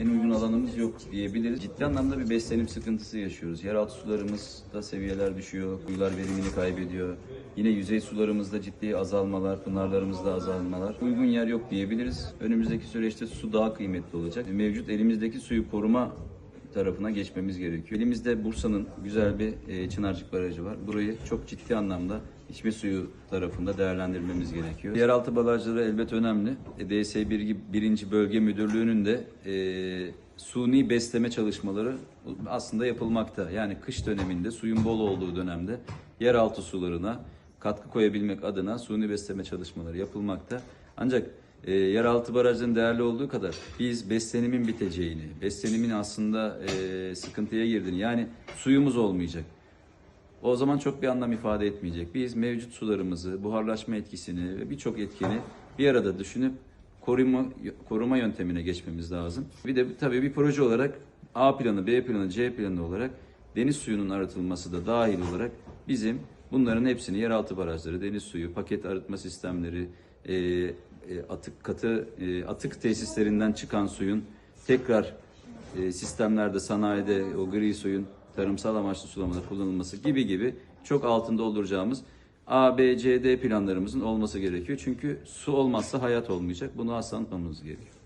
en uygun alanımız yok diyebiliriz. Ciddi anlamda bir beslenim sıkıntısı yaşıyoruz. Yeraltı sularımızda seviyeler düşüyor, kuyular verimini kaybediyor. Yine yüzey sularımızda ciddi azalmalar, pınarlarımızda azalmalar. Uygun yer yok diyebiliriz. Önümüzdeki süreçte su daha kıymetli olacak. Mevcut elimizdeki suyu koruma tarafına geçmemiz gerekiyor. Elimizde Bursa'nın güzel bir e, Çınarcık Barajı var. Burayı çok ciddi anlamda içme suyu tarafında değerlendirmemiz gerekiyor. Yeraltı barajları elbet önemli. E, DS1 birinci Bölge Müdürlüğü'nün de e, suni besleme çalışmaları aslında yapılmakta. Yani kış döneminde suyun bol olduğu dönemde yeraltı sularına katkı koyabilmek adına suni besleme çalışmaları yapılmakta. Ancak e, yeraltı barajının değerli olduğu kadar biz beslenimin biteceğini, beslenimin aslında e, sıkıntıya girdiğini yani suyumuz olmayacak. O zaman çok bir anlam ifade etmeyecek. Biz mevcut sularımızı, buharlaşma etkisini ve birçok etkeni bir arada düşünüp koruma koruma yöntemine geçmemiz lazım. Bir de tabii bir proje olarak A planı, B planı, C planı olarak deniz suyunun arıtılması da dahil olarak bizim bunların hepsini yeraltı barajları, deniz suyu, paket arıtma sistemleri, e, e, atık katı e, atık tesislerinden çıkan suyun tekrar e, sistemlerde sanayide o gri suyun tarımsal amaçlı sulamada kullanılması gibi gibi çok altında dolduracağımız A, B, C, D planlarımızın olması gerekiyor. Çünkü su olmazsa hayat olmayacak. Bunu asla unutmamamız gerekiyor.